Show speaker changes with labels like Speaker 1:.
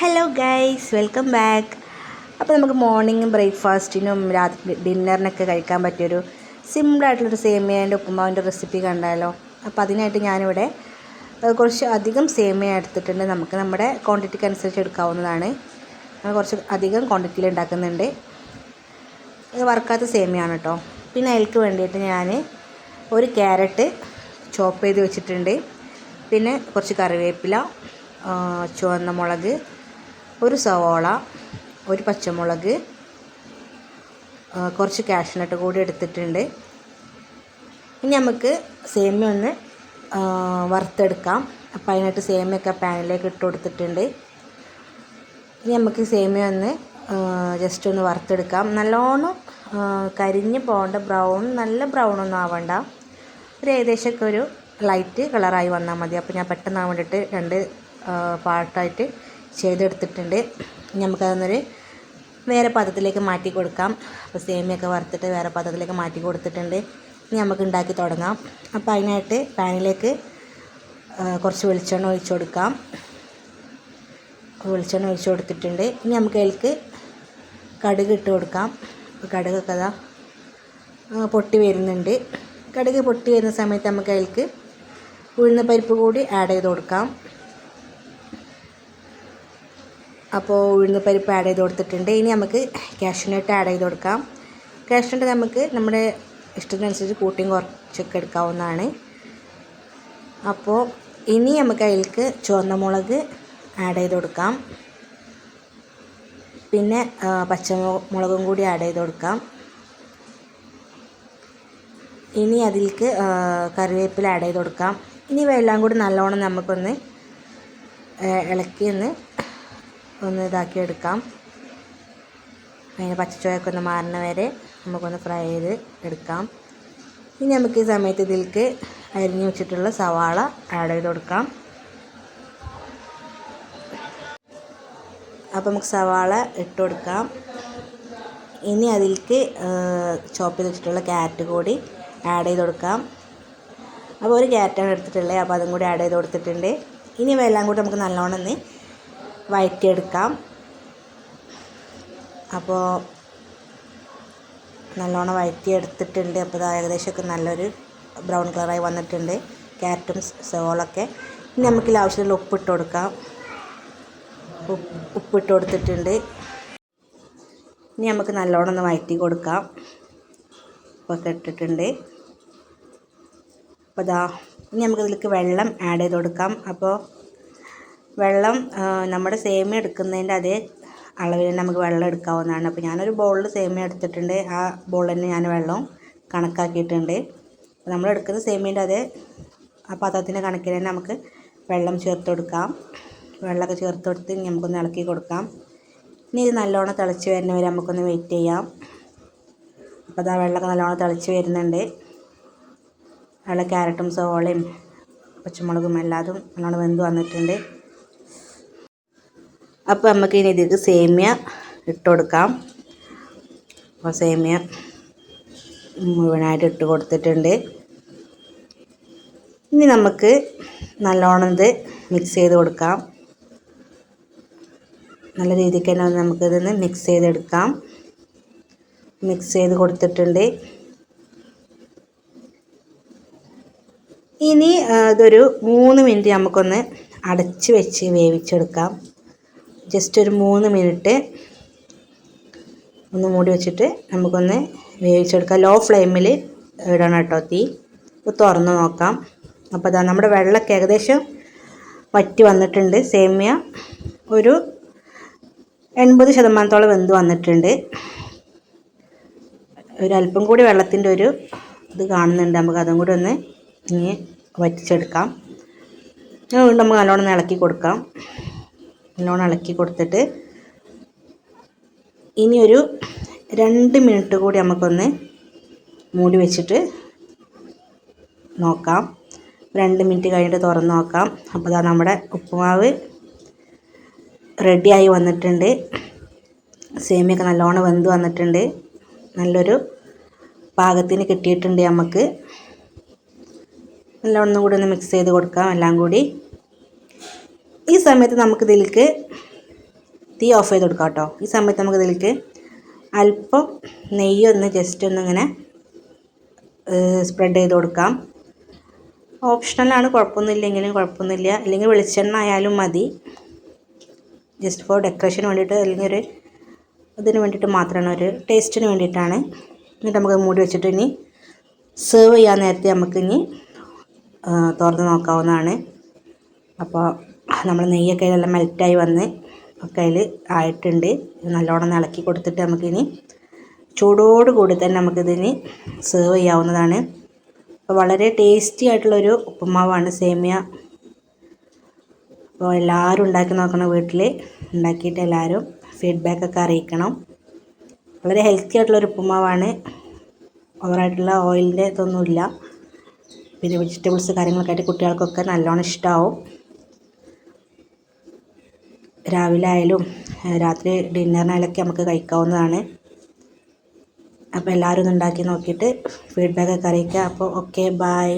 Speaker 1: Hello guys welcome back അപ്പോൾ നമുക്ക് morning ബ്രേക്ക്ഫാസ്റ്റിനും രാത്രി ഡിന്നറിനൊക്കെ കഴിക്കാൻ പറ്റിയൊരു സിമ്പിളായിട്ടുള്ളൊരു സേമിയേന്റെ ഉപ്പുമാവിന്റെ റെസിപ്പി കണ്ടാലോ? അപ്പോൾ അതിനായിട്ട് ഞാനിവിടെ കുറച്ച് അധികം സേമിയ എടുത്തിട്ടുണ്ട്. നമുക്ക് നമ്മുടെ ക്വാണ്ടിറ്റിക്ക് അനുസരിച്ച് എടുക്കാവുന്നതാണ്. നമ്മൾ കുറച്ച് അധികം ക്വാണ്ടിറ്റിയിൽ ഉണ്ടാക്കുന്നുണ്ട്. ഇത് വറുക്കാത്ത സേമിയാണ് കേട്ടോ പിന്നെ അതിൽക്ക് വേണ്ടിയിട്ട് ഞാൻ ഒരു ക്യാരറ്റ് ചോപ്പ് ചെയ്ത് വെച്ചിട്ടുണ്ട്. പിന്നെ കുറച്ച് കറിവേപ്പില ചുവന്ന മുളക് ഒരു സവോള ഒരു പച്ചമുളക് കുറച്ച് കാഷ്നട്ട് കൂടി എടുത്തിട്ടുണ്ട്. ഇനി നമുക്ക് സേമിയ ഒന്ന് വറുത്തെടുക്കാം. അപ്പോൾ അതിനായിട്ട് സേമിയൊക്കെ പാനിലേക്ക് ഇട്ട് കൊടുത്തിട്ടുണ്ട്. ഇനി നമുക്ക് സേമിയ ഒന്ന് ജസ്റ്റ് ഒന്ന് വറുത്തെടുക്കാം. നല്ലോണം കരിഞ്ഞ് പോകേണ്ട ബ്രൗൺ നല്ല ബ്രൗൺ ഒന്നും ആവണ്ട. ഒരു ഏകദേശമൊക്കെ ഒരു ലൈറ്റ് കളറായി വന്നാൽ മതി. അപ്പോൾ ഞാൻ പെട്ടെന്ന് ആവേണ്ടിയിട്ട് വേണ്ടിയിട്ട് രണ്ട് പാർട്ടായിട്ട് ചെയ്തെടുത്തിട്ടുണ്ട്. നമുക്കതൊന്നൊരു വേറെ പാത്രത്തിലേക്ക് മാറ്റി കൊടുക്കാം. അപ്പോൾ സേമിയൊക്കെ വറുത്തിട്ട് വേറെ പാത്രത്തിലേക്ക് മാറ്റി കൊടുത്തിട്ടുണ്ട്. ഇനി നമുക്ക് ഉണ്ടാക്കി തുടങ്ങാം. അപ്പോൾ അതിനായിട്ട് പാനിലേക്ക് കുറച്ച് വെളിച്ചെണ്ണ ഒഴിച്ചു കൊടുക്കാം. വെളിച്ചെണ്ണ ഒഴിച്ചു കൊടുത്തിട്ടുണ്ട്. ഇനി നമുക്ക് അതിലേക്ക് കടുക് ഇട്ട് കൊടുക്കാം. കടുകൊക്കെ അതാ പൊട്ടി വരുന്നുണ്ട്. കടുക് പൊട്ടി വരുന്ന സമയത്ത് നമുക്ക് അതിലേക്ക് ഉഴുന്ന പരിപ്പ് കൂടി ആഡ് ചെയ്ത് കൊടുക്കാം. അപ്പോൾ ഉഴുന്ന് പരിപ്പ് ആഡ് ചെയ്ത് കൊടുത്തിട്ടുണ്ട്. ഇനി നമുക്ക് കാഷ്നട്ട് ആഡ് ചെയ്ത് കൊടുക്കാം. കാഷ്നട്ട് നമുക്ക് നമ്മുടെ ഇഷ്ടത്തിനനുസരിച്ച് കൂട്ടിയും കുറച്ചൊക്കെ എടുക്കാവുന്നതാണ്. അപ്പോൾ ഇനി നമുക്ക് അതിലേക്ക് ചുവന്ന മുളക് ആഡ് ചെയ്ത് കൊടുക്കാം. പിന്നെ പച്ചമുളകും കൂടി ആഡ് ചെയ്ത് കൊടുക്കാം. ഇനി അതിലേക്ക് കറിവേപ്പില ആഡ് ചെയ്ത് കൊടുക്കാം. ഇനി ഇവയെല്ലാം കൂടി നല്ലോണം നമുക്കൊന്ന് ഇളക്കി ഒന്ന് ഒന്ന് ഇതാക്കി എടുക്കാം. അതിന് പച്ചച്ചോയൊക്കെ ഒന്ന് മാറുന്ന വരെ നമുക്കൊന്ന് ഫ്രൈ ചെയ്ത് എടുക്കാം. ഇനി നമുക്ക് ഈ സമയത്ത് ഇതിലേക്ക് അരിഞ്ഞു വെച്ചിട്ടുള്ള സവാള ആഡ് ചെയ്ത് കൊടുക്കാം. അപ്പോൾ നമുക്ക് സവാള ഇട്ട് കൊടുക്കാം. ഇനി അതിലേക്ക് ചോപ്പ് ചെയ്ത് വെച്ചിട്ടുള്ള ക്യാരറ്റ് കൂടി ആഡ് ചെയ്ത് കൊടുക്കാം. അപ്പോൾ ഒരു ക്യാരറ്റാണ് എടുത്തിട്ടുള്ളത് അപ്പോൾ അതും കൂടി ആഡ് ചെയ്ത് കൊടുത്തിട്ടുണ്ട്. ഇനി ഇവയെല്ലാം കൂടി നമുക്ക് നല്ലോണം ഒന്ന് വഴറ്റിയെടുക്കാം അപ്പോൾ നല്ലോണം വഴറ്റിയെടുത്തിട്ടുണ്ട് അപ്പോൾ ഇത് ഏകദേശമൊക്കെ നല്ലൊരു ബ്രൗൺ കളറായി വന്നിട്ടുണ്ട്. ക്യാരറ്റും സവോളൊക്കെ. ഇനി നമുക്ക് ആവശ്യമുള്ള ഉപ്പിട്ട് കൊടുക്കാം. ഉപ്പ് ഉപ്പിട്ട് കൊടുത്തിട്ടുണ്ട്. ഇനി നമുക്ക് നല്ലോണം ഒന്ന് വഴറ്റി കൊടുക്കാം. ഉപ്പൊക്കെ ഇട്ടിട്ടുണ്ട്. അപ്പോൾ ഇതാ ഇനി നമുക്കിതിലേക്ക് വെള്ളം ആഡ് ചെയ്ത് കൊടുക്കാം. അപ്പോൾ വെള്ളം നമ്മുടെ സേമിയ എടുക്കുന്നതിന്റെ അതേ അളവിൽ നമുക്ക് വെള്ളം എടുക്കാവുന്നതാണ്. അപ്പോൾ ഞാനൊരു ബൗളിൽ സേമിയ എടുത്തിട്ടുണ്ട്. ആ ബൗളിൽ തന്നെ ഞാൻ വെള്ളം കണക്കാക്കിയിട്ടുണ്ട്. നമ്മൾ എടുക്കുന്ന സേമിയന്റെ അതേ ആ പാത്രത്തിന്റെ കണക്കിൽ തന്നെ നമുക്ക് വെള്ളം ചേർത്ത് കൊടുക്കാം. വെള്ളമൊക്കെ ചേർത്ത് കൊടുത്ത് നമുക്കൊന്ന് ഇളക്കി കൊടുക്കാം. ഇനി ഇത് നല്ലോണം തിളച്ച് വരുന്ന വരെ നമുക്കൊന്ന് വെയിറ്റ് ചെയ്യാം. അപ്പോൾ അതാ വെള്ളമൊക്കെ നല്ലോണം തിളച്ച് വരുന്നുണ്ട്. അതിൽ ക്യാരറ്റും സോളയും പച്ചമുളകും എല്ലാതും നല്ലോണം വെന്ത് വന്നിട്ടുണ്ട്. അപ്പോൾ നമുക്ക് ഇനി ഇതിലേക്ക് സേമിയ ഇട്ട് കൊടുക്കാം അപ്പോൾ സേമിയ മുഴുവനായിട്ട് ഇട്ട് കൊടുത്തിട്ടുണ്ട്. ഇനി നമുക്ക് നല്ലോണം ഇത് മിക്സ് ചെയ്ത് കൊടുക്കാം. നല്ല രീതിക്ക് തന്നെ നമുക്കിതൊന്ന് മിക്സ് ചെയ്തെടുക്കാം. മിക്സ് ചെയ്ത് കൊടുത്തിട്ടുണ്ട്. ഇനി ഇതൊരു മൂന്ന് മിനിറ്റ് നമുക്കൊന്ന് അടച്ച് വെച്ച് വേവിച്ചെടുക്കാം. ജസ്റ്റ് ഒരു മൂന്ന് മിനിറ്റ് ഒന്ന് മൂടി വെച്ചിട്ട് നമുക്കൊന്ന് വേവിച്ചെടുക്കാം. ലോ ഫ്ലെയിമിൽ ഇടണം കേട്ടോ തീ. തുറന്ന് നോക്കാം. അപ്പോൾ അതാ നമ്മുടെ വെള്ളമൊക്കെ ഏകദേശം വറ്റി വന്നിട്ടുണ്ട്. സേമിയ ഒരു എൺപത് ശതമാനത്തോളം വെന്ത് വന്നിട്ടുണ്ട്. ഒരല്പം കൂടി വെള്ളത്തിന്റെ ഒരു ഇത് കാണുന്നുണ്ട്. നമുക്ക് അതും കൂടി ഒന്ന് ഇനി വറ്റിച്ചെടുക്കാം. നമുക്ക് നല്ലോണം ഇളക്കി കൊടുക്കാം. നല്ലോണം ഇളക്കി കൊടുത്തിട്ട് ഇനി ഒരു രണ്ട് മിനിറ്റ് കൂടി നമുക്കൊന്ന് മൂടി വെച്ചിട്ട് നോക്കാം. രണ്ട് മിനിറ്റ് കഴിഞ്ഞിട്ട് തുറന്ന് നോക്കാം. അപ്പോൾ ഇതാ നമ്മുടെ ഉപ്പുമാവ് റെഡിയായി വന്നിട്ടുണ്ട്. സേമിയൊക്കെ നല്ലോണം വെന്ത് വന്നിട്ടുണ്ട്. നല്ലൊരു പാകത്തിന് കിട്ടിയിട്ടുണ്ട് നമുക്ക്. നല്ലോണം ഒന്നും കൂടി ഒന്ന് മിക്സ് ചെയ്ത് കൊടുക്കാം. എല്ലാം കൂടി ഈ സമയത്ത് നമുക്ക് ഇതിലേക്ക് തീ ഓഫ് ചെയ്ത് കൊടുക്കാം കേട്ടോ. ഈ സമയത്ത് നമുക്ക് ഇതിലേക്ക് അല്പം നെയ്യൊന്ന് ജസ്റ്റ് ഒന്നിങ്ങനെ സ്പ്രെഡ് ചെയ്ത് കൊടുക്കാം. ഓപ്ഷണലാണ് കുഴപ്പമൊന്നുമില്ലെങ്കിലും കുഴപ്പമൊന്നുമില്ല. അല്ലെങ്കിൽ വെളിച്ചെണ്ണ ആയാലും മതി. ജസ്റ്റ് ഫോർ ഡെക്കറേഷന് വേണ്ടിയിട്ട് അല്ലെങ്കിൽ ഒരു ഇതിന് വേണ്ടിയിട്ട് മാത്രമാണ് ഒരു ടേസ്റ്റിന് വേണ്ടിയിട്ടാണ്. എന്നിട്ട് നമുക്ക് മൂടി വെച്ചിട്ട് ഇനി സെർവ് ചെയ്യാൻ നേരത്തെ നമുക്ക് ഇനി തുറന്ന് നോക്കാവുന്നതാണ്. അപ്പോൾ നമ്മൾ നെയ്യൊക്കെ എല്ലാം മെൽറ്റായി വന്ന് ഒക്കെ അതിൽ ആയിട്ടുണ്ട്. നല്ലോണം ഇളക്കി കൊടുത്തിട്ട് നമുക്കിനി ചൂടോട് കൂടി തന്നെ നമുക്കിതിന് സെർവ് ചെയ്യാവുന്നതാണ്. അപ്പോൾ വളരെ ടേസ്റ്റി ആയിട്ടുള്ളൊരു ഉപ്പുമാവാണ് സേമിയ. അപ്പോൾ എല്ലാവരും ഉണ്ടാക്കി നോക്കണം വീട്ടിൽ ഉണ്ടാക്കിയിട്ട് എല്ലാവരും ഫീഡ്ബാക്കൊക്കെ അറിയിക്കണം. വളരെ ഹെൽത്തി ആയിട്ടുള്ളൊരു ഉപ്പുമാവാണ്. ഓവറായിട്ടുള്ള ഓയിലിന്റെ ഇതൊന്നുമില്ല. പിന്നെ വെജിറ്റബിൾസ് കാര്യങ്ങളൊക്കെ ആയിട്ട് കുട്ടികൾക്കൊക്കെ നല്ലോണം ഇഷ്ടമാവും രാവിലെ ആയാലും രാത്രി ഡിന്നറിനായാലൊക്കെ നമുക്ക് കഴിക്കാവുന്നതാണ്. അപ്പോൾ എല്ലാവരും ഒന്ന് ഉണ്ടാക്കി നോക്കിയിട്ട് ഫീഡ്ബാക്കൊക്കെ അറിയിക്കുക. അപ്പോൾ ഓക്കെ ബായ്